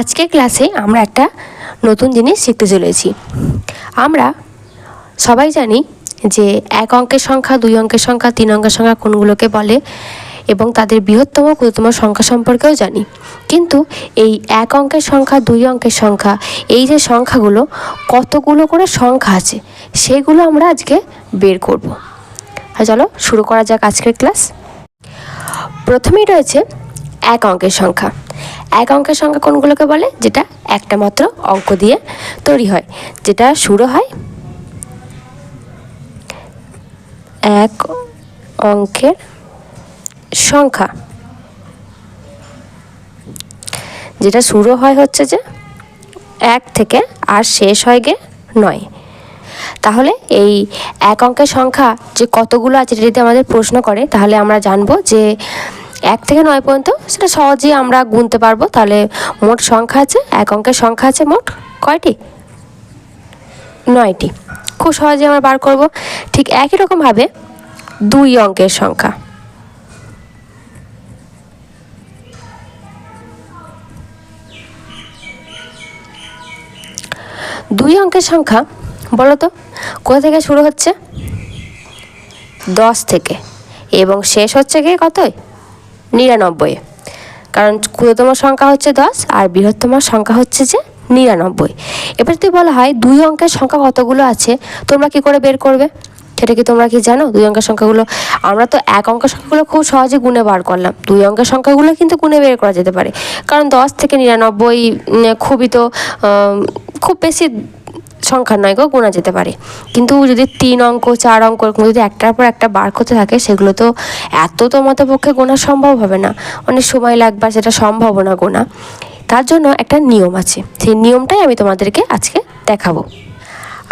আজকের ক্লাসে আমরা একটা নতুন জিনিস শিখতে চলেছি। আমরা সবাই জানি যে এক অঙ্কের সংখ্যা, দুই অঙ্কের সংখ্যা, তিন অঙ্কের সংখ্যা কোনগুলোকে বলে এবং তাদের বৃহত্তম, ক্ষুদ্রতম সংখ্যা সম্পর্কেও জানি। কিন্তু এই এক অঙ্কের সংখ্যা, দুই অঙ্কের সংখ্যা, এই যে সংখ্যাগুলো, কতগুলো করে সংখ্যা আছে, সেগুলো আমরা আজকে বের করব। চলো শুরু করা যাক আজকের ক্লাস। প্রথমেই রয়েছে এক অঙ্কের সংখ্যা। এক অঙ্কের সংখ্যা কোনগুলোকে বলে? যেটা একটা মাত্র অঙ্ক দিয়ে তৈরি হয়। যেটা শুরু হয় এক অঙ্কের সংখ্যা। যেটা শুরু হয় হচ্ছে যে এক থেকে আর শেষ হয় গে নয়। তাহলে এই এক অঙ্কের সংখ্যা যে কতগুলো আছে যদি আমাদের প্রশ্ন করে, তাহলে আমরা জানব যে এক থেকে নয় পর্যন্ত সেটা সহজেই আমরা গুনতে পারব। তাহলে মোট সংখ্যা আছে, এক অঙ্কের সংখ্যা আছে মোট কয়টি? নয়টি। খুব সহজে আমরা বার করব। ঠিক একই রকমভাবে দুই অঙ্কের সংখ্যা। দুই অঙ্কের সংখ্যা, বলো তো, কোথা থেকে শুরু হচ্ছে? দশ থেকে। এবং শেষ হচ্ছে গিয়ে কতই? নিরানব্বই। কারণ ক্ষুদ্রতম সংখ্যা হচ্ছে দশ আর বৃহত্তম সংখ্যা হচ্ছে যে নিরানব্বই। এবার যদি বলা হয় দুই অঙ্কের সংখ্যা কতগুলো আছে, তোমরা কি করে বের করবে? সেটা কি তোমরা কি জানো? দুই অঙ্কের সংখ্যাগুলো, আমরা তো এক অঙ্কের সংখ্যাগুলো খুব সহজে গুণে বার করলাম। দুই অঙ্কের সংখ্যাগুলো কিন্তু গুণে বের করা যেতে পারে। কারণ দশ থেকে নিরানব্বই খুবই তো খুব বেশি সংখ্যা নয় গো, গোনা যেতে পারে। কিন্তু যদি তিন অঙ্ক, চার অঙ্ক যদি একটার পর একটা বার করতে থাকে, সেগুলো তো এত তোমাদের পক্ষে গোনা সম্ভব হবে না। অনেক সময় লাগবে সেটা সম্ভব না গোনা। তার জন্য একটা নিয়ম আছে। সেই নিয়মটাই আমি তোমাদেরকে আজকে দেখাবো।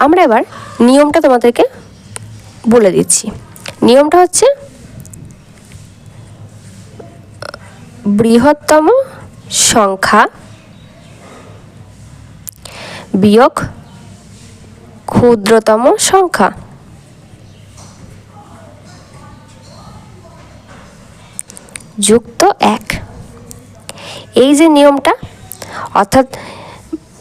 আমরা এবার নিয়মটা তোমাদেরকে বলে দিচ্ছি। নিয়মটা হচ্ছে, বৃহত্তম সংখ্যা বিয়োগ ক্ষুদ্রতম সংখ্যা। যুক্ত এক। এই যে নিয়মটা অর্থাৎ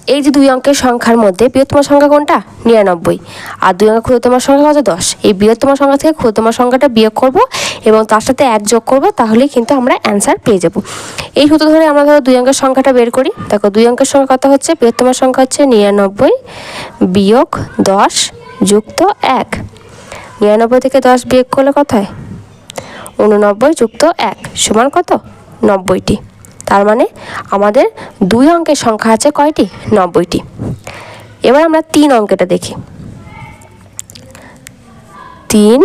এই যে দুই অঙ্কের সংখ্যার মধ্যে বৃহত্তম সংখ্যা কোনটা? নিরানব্বই। আর দুই অঙ্কের ক্ষুদ্রতম সংখ্যা কত দশ। এই বৃহত্তম সংখ্যা থেকে ক্ষুদ্রতম সংখ্যাটা বিয়োগ করব এবং তার সাথে এক যোগ করব, তাহলেই কিন্তু আমরা অ্যান্সার পেয়ে যাব। এই সূত্র ধরে আমরা ধরো দুই অঙ্কের সংখ্যাটা বের করি। দেখো, দুই অঙ্কের সংখ্যা কত হচ্ছে? বৃহত্তম সংখ্যা হচ্ছে নিরানব্বই বিয়োগ দশ যুক্ত এক। নিরানব্বই থেকে দশ বিয়োগ করলে কত হয়? উননব্বই যুক্ত এক। সমান কত? নব্বইটি। তার মানে আমাদের দুই অঙ্কের সংখ্যা আছে কয়টি? নব্বইটি। এবার আমরা তিন অঙ্কেটা দেখি। তিন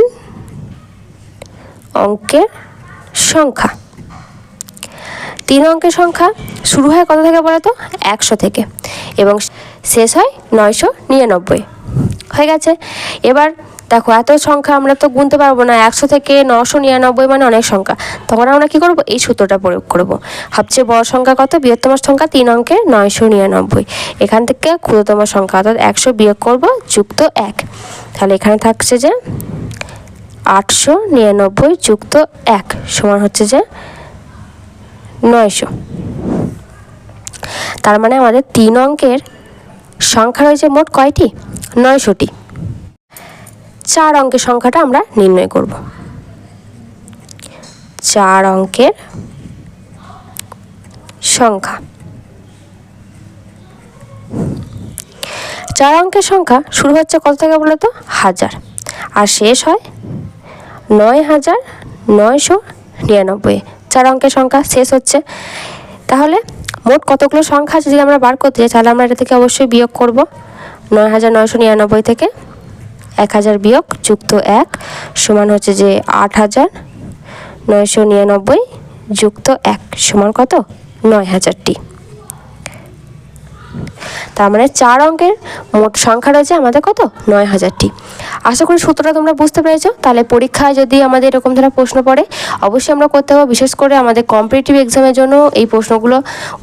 অঙ্কের সংখ্যা। তিন অঙ্কের সংখ্যা শুরু হয় কত থেকে বলো তো একশো থেকে। এবং শেষ হয় নয়শো নিরানব্বই। হয়ে গেছে। এবার দেখো, এত সংখ্যা আমরা তো গুনতে পারব না। একশো থেকে নশো নিরানব্বই মানে অনেক সংখ্যা। তখন আমরা কী করব? এই সূত্রটা প্রয়োগ করব। সবচেয়ে বড় সংখ্যা কত? বৃহত্তম সংখ্যা তিন অঙ্কে নয়শো নিরানব্বই। এখান থেকে ক্ষুদ্রতম সংখ্যা, অর্থাৎ একশো বিয়োগ করব, যুক্ত এক। তাহলে এখানে থাকছে যে আটশো নিরানব্বই যুক্ত এক সমান হচ্ছে যে নয়শো। তার মানে আমাদের তিন অঙ্কের সংখ্যা রয়েছে মোট কয়টি? নয়শোটি। চার অঙ্কের সংখ্যাটা আমরা নির্ণয় করব। চার অঙ্কের সংখ্যা। চার অঙ্কের সংখ্যা শুরু হচ্ছে কত থেকে বলো তো হাজার। আর শেষ হয় নয় হাজার নয়শো নিরানব্বই। চার অঙ্কের সংখ্যা শেষ হচ্ছে। তাহলে মোট কতগুলো সংখ্যা যদি আমরা বার করতে চাই, তাহলে আমরা এটা থেকে অবশ্যই বিয়োগ করব। নয় হাজার নয়শো নিরানব্বই থেকে এক হাজার বিয়োগ যুক্ত এক সমান হচ্ছে যে আট হাজার নয়শো নিরানব্বই যুক্ত এক সমান কত? নয় হাজারটি। তার মানে চার অঙ্কের মোট সংখ্যা রয়েছে আমাদের কত? নয় হাজারটি। আশা করি সূত্রটা তোমরা বুঝতে পেরেছ। তাহলে পরীক্ষায় যদি আমাদের এরকম ধরনের প্রশ্ন পড়ে, অবশ্যই আমরা করতে হবে। বিশেষ করে আমাদের কম্পিটিটিভ এক্সামের জন্য এই প্রশ্নগুলো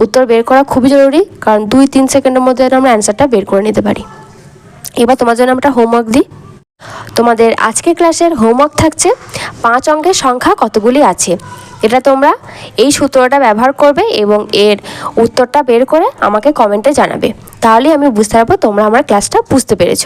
উত্তর বের করা খুবই জরুরি। কারণ দুই তিন সেকেন্ডের মধ্যে আমরা অ্যান্সারটা বের করে নিতে পারি। এবার তোমার জন্য আমরা হোমওয়ার্ক দিই। তোমাদের আজকের ক্লাসের হোমওয়ার্ক থাকছে, পাঁচ অঙ্কের সংখ্যা কতগুলি আছে? এটা তোমরা এই সূত্রটা ব্যবহার করবে এবং এর উত্তরটা বের করে আমাকে কমেন্টে জানাবে। তাহলেই আমি বুঝতে পারব তোমরা আমার ক্লাসটা বুঝতে পেরেছ।